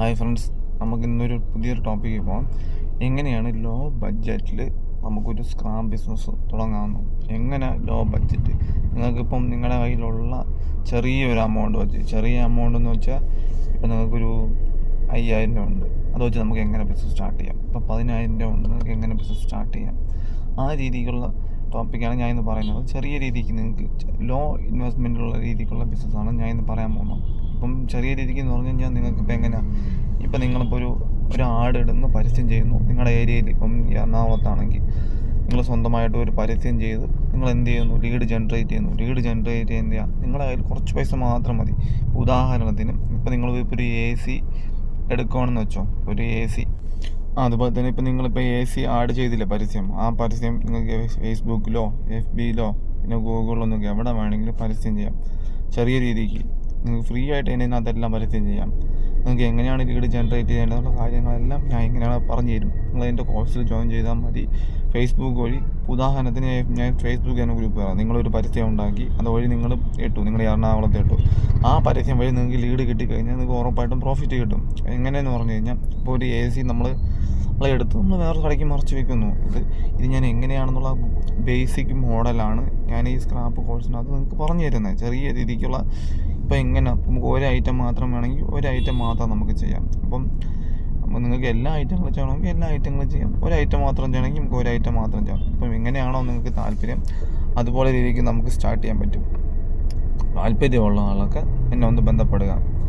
Hi friends നമുക്ക് ഇന്നൊരു പുതിയൊരു ടോപ്പിക്ക് പോകാം എങ്ങനെയാണ് ലോ ബഡ്ജറ്റിൽ നമുക്കൊരു സ്ക്രാം ബിസിനസ് തുടങ്ങാമെന്നും എങ്ങനെ ലോ ബഡ്ജറ്റ് നിങ്ങൾക്കിപ്പം നിങ്ങളുടെ കയ്യിലുള്ള ചെറിയൊരു എമൗണ്ട് വെച്ച് ചെറിയ എമൗണ്ട് എന്ന് വെച്ചാൽ ഇപ്പം നിങ്ങൾക്കൊരു അയ്യായിരം രൂപ ഉണ്ട്. അത് വെച്ച് നമുക്ക് എങ്ങനെ ബിസിനസ് സ്റ്റാർട്ട് ചെയ്യാം? ഇപ്പം പതിനായിരം രൂപ ഉണ്ട് നിങ്ങൾക്ക് എങ്ങനെ ബിസിനസ് സ്റ്റാർട്ട് ചെയ്യാം? ആ രീതിക്കുള്ള ടോപ്പിക്കാണ് ഞാൻ ഇന്ന് പറയുന്നത്. ചെറിയ രീതിക്ക് നിങ്ങൾക്ക് ലോ ഇൻവെസ്റ്റ്മെന്റുള്ള രീതിക്കുള്ള ബിസിനസ്സാണ് ഞാൻ ഇന്ന് പറയാൻ പോകുന്നത്. ഇപ്പം ചെറിയ രീതിക്ക് എന്ന് പറഞ്ഞു കഴിഞ്ഞാൽ നിങ്ങൾക്ക് ഇപ്പം എങ്ങനെയാണ് ഇപ്പം നിങ്ങളിപ്പോൾ ഒരു ഒരു ആട് ഇടുന്ന പരസ്യം ചെയ്യുന്നു. നിങ്ങളുടെ ഏരിയയിൽ ഇപ്പം എറണാകുളത്താണെങ്കിൽ നിങ്ങൾ സ്വന്തമായിട്ട് ഒരു പരസ്യം ചെയ്ത് നിങ്ങൾ എന്ത് ചെയ്യുന്നു? ലീഡ് ജനറേറ്റ് ചെയ്യുന്നു. ലീഡ് ജനറേറ്റ് ചെയ്യുന്ന നിങ്ങളുടെ കയ്യിൽ കുറച്ച് പൈസ മാത്രം മതി. ഉദാഹരണത്തിന് ഇപ്പം നിങ്ങൾ ഇപ്പോൾ ഒരു എ സി എടുക്കുകയാണെന്ന് വെച്ചോ ഒരു എ സി അതുപോലെ തന്നെ ഇപ്പം നിങ്ങളിപ്പോൾ എ സി ആഡ് ചെയ്തില്ല പരസ്യം? ആ പരസ്യം നിങ്ങൾക്ക് ഫേസ്ബുക്കിലോ എഫ് ബിയിലോ പിന്നെ ഗൂഗിളിലൊന്നും എവിടെ വേണമെങ്കിലും പരസ്യം ചെയ്യാം. ചെറിയ രീതിക്ക് നിങ്ങൾക്ക് ഫ്രീ ആയിട്ട് അതിനകത്തെല്ലാം പരസ്യം ചെയ്യാം. നിങ്ങൾക്ക് എങ്ങനെയാണ് ലീഡ് ജനറേറ്റ് ചെയ്യേണ്ടതുള്ള കാര്യങ്ങളെല്ലാം ഞാൻ ഇങ്ങനെയാണ് പറഞ്ഞു തരും നിങ്ങൾ എന്റെ കോഴ്സിൽ ജോയിൻ ചെയ്താൽ മതി. ഫേസ്ബുക്ക് വഴി ഉദാഹരണത്തിന് ഞാൻ ഫേസ്ബുക്ക് എന്ന ഗ്രൂപ്പ് പറയാം നിങ്ങളൊരു പരസ്യം ഉണ്ടാക്കി അതുവഴി നിങ്ങൾ ഇട്ടു നിങ്ങൾ എറണാകുളത്ത് ഇട്ടു ആ പരസ്യം വഴി നിങ്ങൾക്ക് ലീഡ് കിട്ടിക്കഴിഞ്ഞാൽ നിങ്ങൾക്ക് ഉറപ്പായിട്ടും പ്രോഫിറ്റ് കിട്ടും. എങ്ങനെയെന്ന് പറഞ്ഞു കഴിഞ്ഞാൽ ഇപ്പോൾ ഒരു എ സി നമ്മൾ നമ്മളെ എടുത്ത് നമ്മൾ വേറെ കടയ്ക്ക് മറച്ചു വെക്കുന്നു ഇത് ഇത് ഞാൻ എങ്ങനെയാണെന്നുള്ള ബേസിക് മോഡലാണ് ഞാൻ ഈ സ്ക്രാപ്പ് കോഴ്സിനകത്ത് നിങ്ങൾക്ക് പറഞ്ഞു തരുന്നത് ചെറിയ രീതിക്കുള്ള ഇപ്പം എങ്ങനെ? നമുക്ക് ഒരു ഐറ്റം മാത്രം വേണമെങ്കിൽ ഒരു ഐറ്റം മാത്രം നമുക്ക് ചെയ്യാം. അപ്പം അപ്പം നിങ്ങൾക്ക് എല്ലാ ഐറ്റങ്ങളും ചെയ്യണമെങ്കിൽ എല്ലാ ഐറ്റങ്ങളും ചെയ്യാം. ഒരു ഐറ്റം മാത്രം ചെയ്യണമെങ്കിൽ നമുക്ക് ഒരു ഐറ്റം മാത്രം ചെയ്യാം. അപ്പം എങ്ങനെയാണോ നിങ്ങൾക്ക് താല്പര്യം അതുപോലെ രീതിക്ക് നമുക്ക് സ്റ്റാർട്ട് ചെയ്യാൻ പറ്റും. താല്പര്യമുള്ള ആളൊക്കെ എന്നെ ഒന്ന് ബന്ധപ്പെടുക.